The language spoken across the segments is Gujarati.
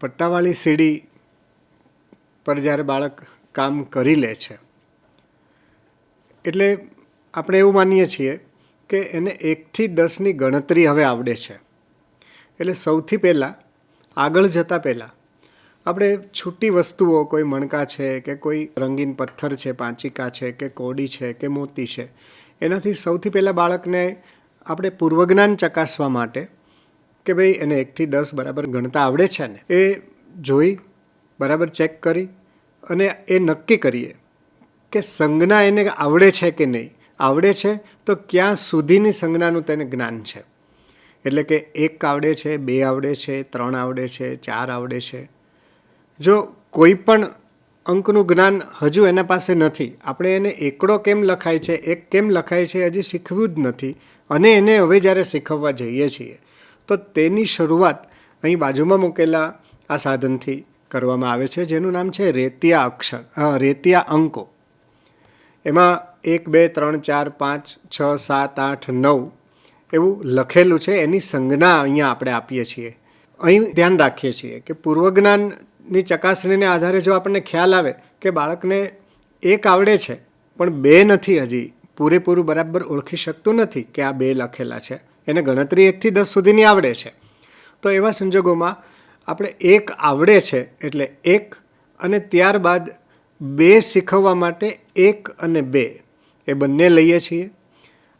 પટ્ટાવાળી સીડી પર જ્યારે બાળક કામ કરી લે છે, એટલે આપણે એવું માનીએ છીએ કે એને એકથી દસની ગણતરી હવે આવડે છે. એટલે સૌથી પહેલાં, આગળ જતાં પહેલાં, આપણે છૂટી વસ્તુઓ, કોઈ મણકા છે કે કોઈ રંગીન પથ્થર છે, પાંચિકા છે કે કોડી છે કે મોતી છે, એનાથી સૌથી પહેલાં બાળકને આપણે પૂર્વજ્ઞાન ચકાસવા માટે કે ભાઈ એને એકથી દસ બરાબર ગણતા આવડે છે ને, એ જોઈ, બરાબર ચેક કરી અને એ નક્કી કરીએ કે સંજ્ઞા એને આવડે છે કે નહીં. આવડે છે તો ક્યાં સુધીની સંજ્ઞાનું તેને જ્ઞાન છે? એટલે કે એક આવડે છે, બે આવડે છે, ત્રણ આવડે છે, ચાર આવડે છે. જો કોઈ પણ અંકનું જ્ઞાન હજુ એના પાસે નથી, આપણે એને એકડો કેમ લખાય છે, એક કેમ લખાય છે હજી શીખવ્યું જ નથી અને એને હવે જ્યારે શીખવવા જઈએ છીએ તો તેની શરૂઆત અહીં બાજુમાં મૂકેલા આ સાધનથી કરવામાં આવે છે, જેનું નામ છે રેતિયા અક્ષર રેતિયા અંકો. એમાં એક, બે, ત્રણ, ચાર, પાંચ, છ, સાત, આઠ, નવ એવું લખેલું છે. એની સંજ્ઞા અહીંયા આપણે આપીએ છીએ. અહીં ધ્યાન રાખીએ છીએ કે પૂર્વજ્ઞાનની ચકાસણીને આધારે જો આપણને ખ્યાલ આવે કે બાળકને એક આવડે છે, પણ બે નથી હજી, પૂરેપૂરું બરાબર ઓળખી શકતું નથી કે આ બે લખેલા છે એને ગણતરી એકથી દસ સુધીની આવડે છે. તો એવા સંજોગોમાં આપણે એક આવડે છે એટલે એક અને ત્યારબાદ બે શીખવવા માટે એક અને બે એ બંને લઈએ છીએ.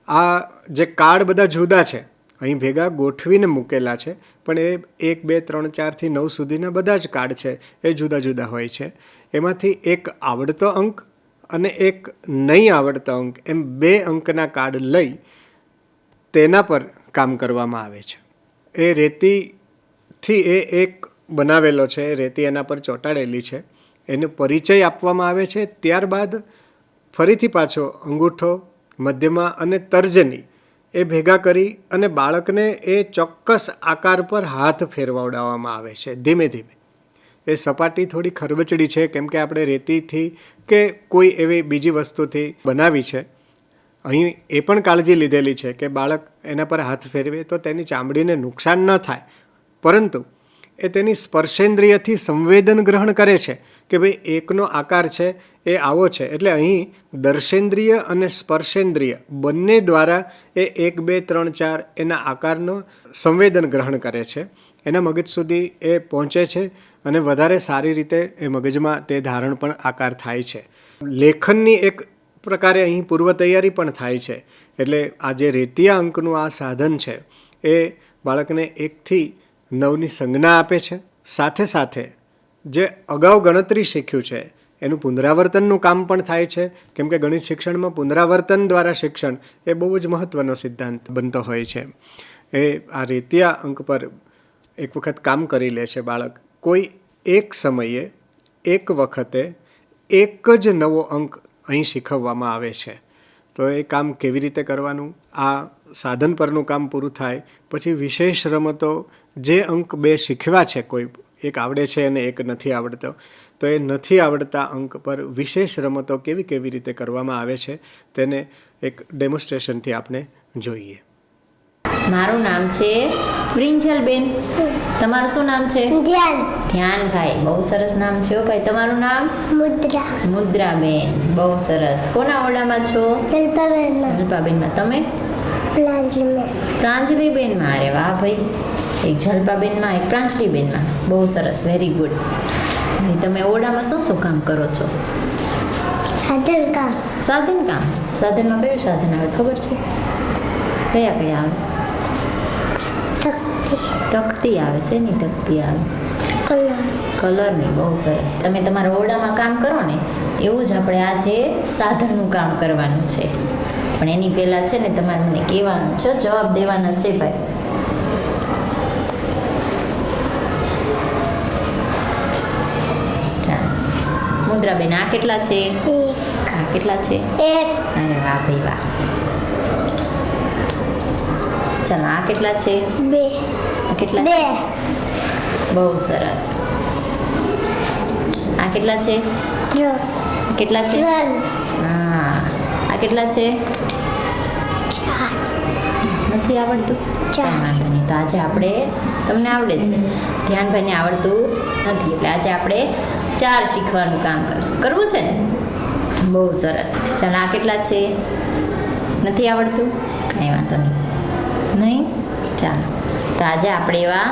આ જે કાર્ડ બધા જુદા છે, અહીં ભેગા ગોઠવીને મૂકેલા છે, પણ એ એક, બે, ત્રણ, ચારથી નવ સુધીના બધા જ કાર્ડ છે, એ જુદા જુદા હોય છે. એમાંથી એક આવડતો અંક અને એક નહીં આવડતો અંક એમ બે અંકના કાર્ડ લઈ તેના પર કામ કરવામાં આવે છે. એ રેતીથી એ એક બનાવેલો છે રેતી એના પર ચોંટાડેલી છે. એનો પરિચય આપવામાં આવે છે. ત્યારબાદ ફરીથી પાછો અંગૂઠો, મધ્યમાં અને તર્જની એ ભેગા કરી અને બાળકને એ ચોક્કસ આકાર પર હાથ ફેરવાવડાવવામાં આવે છે, ધીમે ધીમે. એ સપાટી થોડી ખરબચડી છે, કેમ કે આપણે રેતીથી કે કોઈ એવી બીજી વસ્તુથી બનાવી છે. અહીં એ પણ કાળજી લીધેલી છે કે બાળક એના પર હાથ ફેરવે તો તેની ચામડીને નુકસાન ન થાય. પરંતુ એ તેની સ્પર્શેન્દ્રિયથી સંવેદન ગ્રહણ કરે છે કે ભાઈ એકનો આકાર છે, એ આવો છે. એટલે અહીં દર્શેન્દ્રિય અને સ્પર્શેન્દ્રિય બંને દ્વારા એ એક, બે, ત્રણ, ચાર એના આકારનો સંવેદન ગ્રહણ કરે છે. એના મગજ સુધી એ પહોંચે છે અને વધારે સારી રીતે એ મગજમાં તે ધારણ પણ આકાર થાય છે. લેખનની એક પ્રકારે અહીં પૂર્વ તૈયારી પણ થાય છે. એટલે આ જે રેતિયા અંકનું આ સાધન છે, એ બાળકને એકથી નવની સંજ્ઞા આપે છે. સાથે સાથે જે અગાઉ ગણતરી શીખ્યું છે, એનું પુનરાવર્તનનું કામ પણ થાય છે. કેમ કે ગણિત શિક્ષણમાં પુનરાવર્તન દ્વારા શિક્ષણ એ બહુ જ મહત્ત્વનો સિદ્ધાંત બનતો હોય છે. એ આ રેતિયા અંક પર એક વખત કામ કરી લે છે બાળક. કોઈ એક સમયે, એક વખતે એક જ નવો અંક અહીં શીખવવામાં આવે છે. તો એ કામ કેવી રીતે કરવાનું? આ સાધન પરનું કામ પૂરું થાય. પછી વિશેષ રમતો, જે અંક બે શીખવ્યા છે કોઈ, એક આવડે છે અને એક નથી આવડતો, તો એ નથી આવડતા અંક પર વિશેષ રમતો કેવી કેવી રીતે કરવામાં આવે છે, તેને એક ડેમોન્સ્ટ્રેશનથી આપણે જોઈએ. મારું નામ છે પ્રિન્જલબેન તમારું શું નામ છે? ધ્યાન. ધ્યાનભાઈ. બહુ સરસ નામ છે હો ભાઈ. તમારું નામ? મુદ્રા. મુદ્રાબેન. બહુ સરસ. કોના ઓરડામાં છો? કલ્પાબેનમાં કલ્પાબેનમાં તમે? પ્રાંજલીબેનમાં અરે વાહ ભાઈ. એક જલ્પાબેનમાં એક પ્રાંજલીબેનમાં. બહુ સરસ. વેરી ગુડ તમે ઓરડામાં શું શું કામ કરો છો? સાધન કામ સાધન કામ સાધનમાં કયું સાધન આવે? ખબર છે? કયા કયા આવે? તકતી આવે શેની તકતી આવે? કલર કલરની બહુ સરસ. તમે તમારા ઓરડામાં કામ કરો ને એવું જ આપણે આજે સાધનનું કામ કરવાનું છે. પણ એની પહેલાં છે ને તમારે મને કહેવાનું છે જવાબ દેવાના છે ભાઈ. મુદ્રાબેન આ કેટલા છે? આ કેટલા છે? એક. અરે વાહ ભાઈ વાહ. ચાલો આ કેટલા છે? બે. કેટલા બે. બહુ સરસ. આ કેટલા છે? કેટલા છે? હા. આ કેટલા છે? નથી આવડતું. વાંધો નહીં. તો આજે આપણે તમને આવડે છે. ધ્યાનભાઈને આવડતું નથી. એટલે આજે આપણે ચાર શીખવાનું કામ કરશું. કરવું છે ને? બહુ સરસ. ચાલ આ કેટલા છે? નથી આવડતું? કાંઈ વાંધો નહીં. નહીં? ચાલો. તો આજે આપણે એવા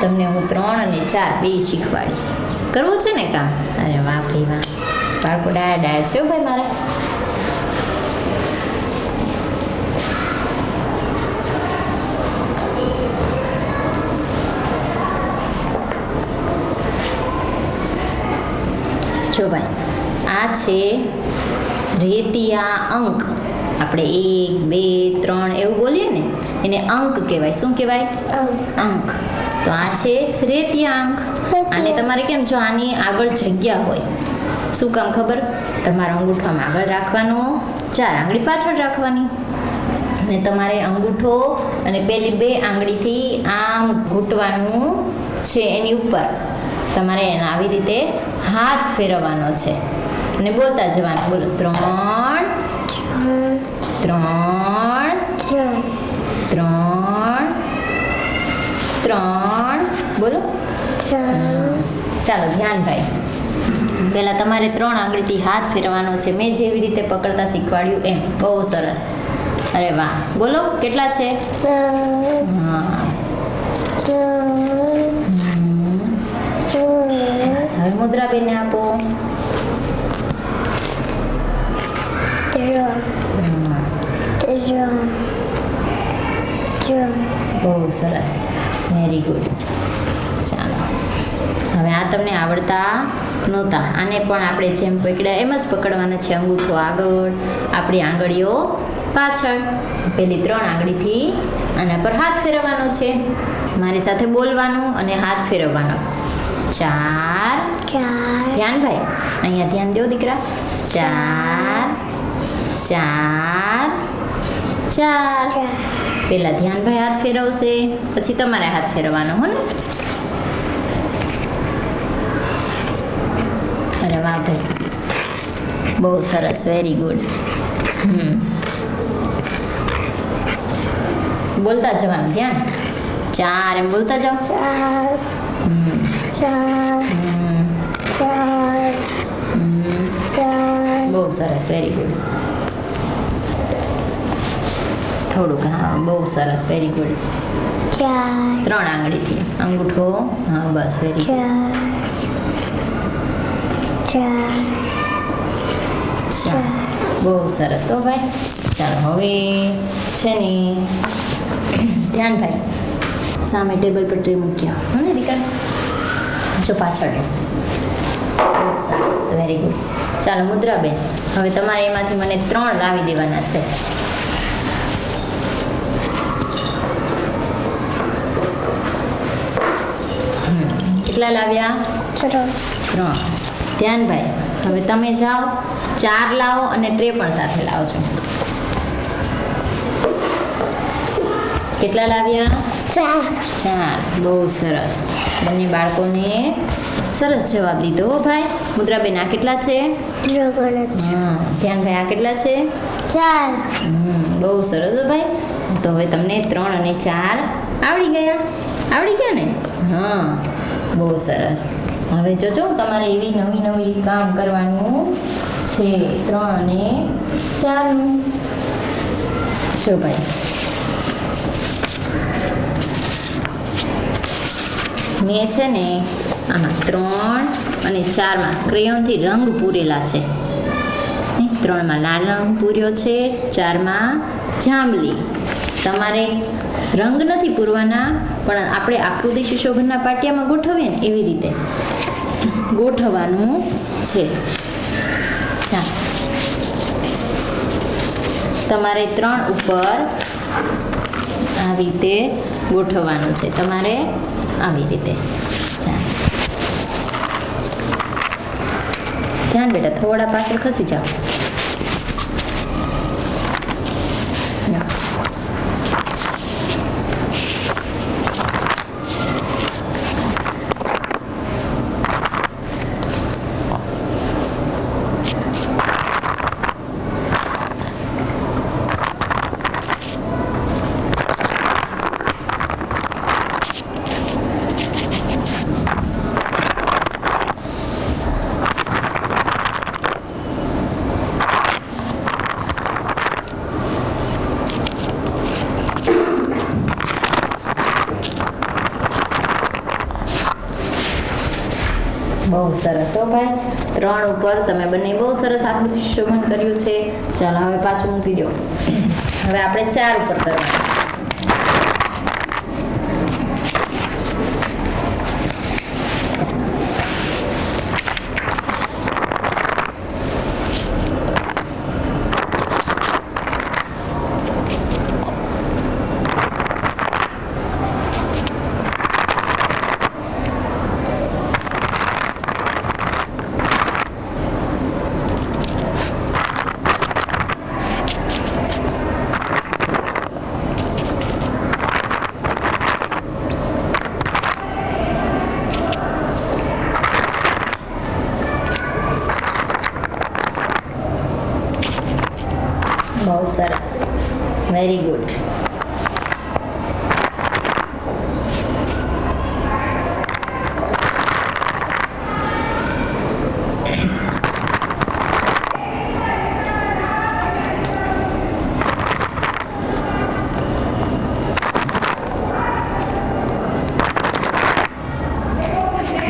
તમને હું ત્રણ અને ચાર બે શીખવાડીશ. કરવું છે ને કામ? અરે વાહ ભાઈ વાહ. બાળકો ડાયા ડાયા છે ભાઈ મારા. જો ભાઈ, આ છે રેતિયા અંક. આપણે એક, બે, ત્રણ એવું બોલીએ ને એને અંક કહેવાય. શું કહેવાય? અંક. તો આ છે રેતિયા અંક આને તમારે કેમ? જો આની આગળ જગ્યા હોય. શું કામ ખબર? તમારો અંગૂઠામાં આગળ રાખવાનો ચાર આંગળી પાછળ રાખવાની. અને તમારે અંગૂઠો અને પેલી બે આંગળીથી આમ ઘૂંટવાનું છે એની ઉપર. તમારે એને આવી રીતે હાથ ફેરવવાનો છે. અને બોલતા જવાનું. બોલો ત્રણ ત્રણ ત્રણ ત્રણ ત્રણ બોલો. ચાલો ધ્યાનભાઈ. પહેલાં તમારે ત્રણ આંગળીથી હાથ ફેરવાનો છે. મેં જેવી રીતે પકડતા શીખવાડ્યું એમ. બહુ સરસ. અરે વાહ. બોલો કેટલા છે? હા. હવે મુદ્રા બેને આપો હા, બહુ સરસ. વેરી ગુડ ચાલો. હવે આ તમને આવડતા નહોતા. આને પણ આપણે જેમ પકડ્યા એમ જ પકડવાના છે અંગૂઠો આગળ. આપણી આંગળીઓ પાછળ. પેલી ત્રણ આંગળીથી આના પર હાથ ફેરવવાનો છે. મારી સાથે બોલવાનું અને હાથ ફેરવવાનો. ચાર. ધ્યાન ભાઈ અહીંયા ધ્યાન દો દીકરા. ચાર. ચાર. ચાર. પેલા ધ્યાનભાઈ હાથ ફેરવશે પછી તમારે હાથ ફેરવવાનો હો ને? અરે વાહ ભાઈ બહુ સરસ વેરી ગુડ હમ. બોલતા જવાનું ધ્યાન? ચાર એમ બોલતા જાઓ. બહુ સરસ વેરી ગુડ થોડુંક હા બહુ સરસ વેરી ગુડ ત્રણ આંગળીથી. અંગૂઠો હા બસ વેરી ચાલો બહુ સરસ હો ભાઈ. ચાલો હવે છે ને ધ્યાન ભાઈ સામે ટેબલ પર ટ્રે મૂક્યા. હો ને દીકરા? જો પાછળ. બહુ સરસ વેરી ગુડ ચાલો મુદ્રાબેન હવે તમારે એમાંથી મને ત્રણ લાવી દેવાના છે હમ, કેટલા લાવ્યા? ત્રણ. ધ્યાનભાઈ હવે તમે જાઓ ચાર લાવો અને ટ્રે પણ સાથે લાવજો. કેટલા લાવ્યા? ચાર. ચાર. બહુ સરસ. બંને બાળકોને સરસ જવાબ દીધો ભાઈ. મુદ્રાબેન આ કેટલા છે? હા. ધ્યાનભાઈ આ કેટલા છે? હમ, બહુ સરસ હો ભાઈ. તો હવે તમને ત્રણ અને ચાર આવડી ગયા? આવડી ગયા ને? હા. બહુ સરસ. હવે જોજો, તમારે એવી નવી નવી કામ કરવાનું છે. ત્રણ અને ચારનું. જો ભાઈ. મેં છે ને આમાં ત્રણ અને ચારમાં ક્રેયોનથી રંગ પૂરેલા છે. ત્રણમાં લાલ રંગ પૂર્યો છે, ચારમાં જાંબલી. તમારે રંગ નથી પૂરવાના, પણ આપણે આકૃતિ સુશોભનના પાટિયામાં ગોઠવીએ ને એવી રીતે. ગોઠવવાનું છે. તમારે ત્રણ ઉપર આ રીતે ગોઠવવાનું છે. તમારે આવી રીતે. ધ્યાન બેટા, થોડા પાછળ ખસી જાઓ. બહુ સરસ હો ભાઈ. ત્રણ ઉપર તમે બંને બહુ સરસ આકૃતિ શોભન કર્યું છે. ચાલો હવે પાછું મૂકી દો. હવે આપણે ચાર ઉપર કરવાનું બહુ સરસ. વેરી ગુડ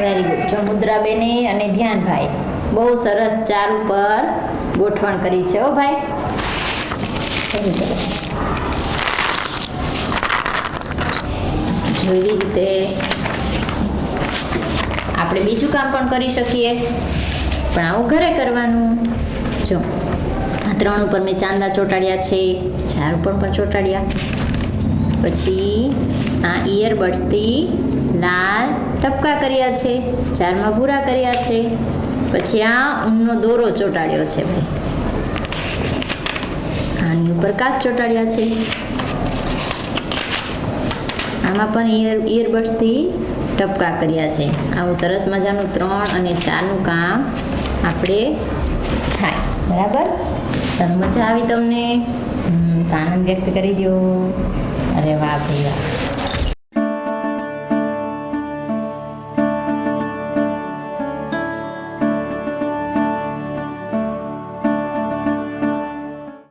વેરી ગુડ જો મુદ્રાબેને અને ધ્યાનભાઈ બહુ સરસ ચાર ઉપર ગોઠવણ કરી છે હો ભાઈ. Very good. જો એવી રીતે આપણે બીજું કામ પણ કરી શકીએ. પણ આવું ઘરે કરવાનું. જો, આ ત્રણ ઉપર મેં ચાંદા ચોંટાડ્યા છે, ચાર ઉપર પણ ચોંટાડ્યા. પછી આ ઇયરબડ્સથી લાલ ટપકા કર્યા છે, ચારમાં ભૂરા કર્યા છે. પછી આ ઊનનો દોરો ચોંટાડ્યો છે. ભાઈ આની ઉપર કાચ ચોંટાડ્યા છે. આમાં પણ ઇયર ઇયરબડ્સથી ટપકા કર્યા છે. આવું સરસ મજાનું ત્રણ અને ચારનું કામ આપણે થાય. બરાબર? ચાલો મજા આવી તમને. આનંદ વ્યક્ત કરી દો અરે વાહ ભાઈ વાહ.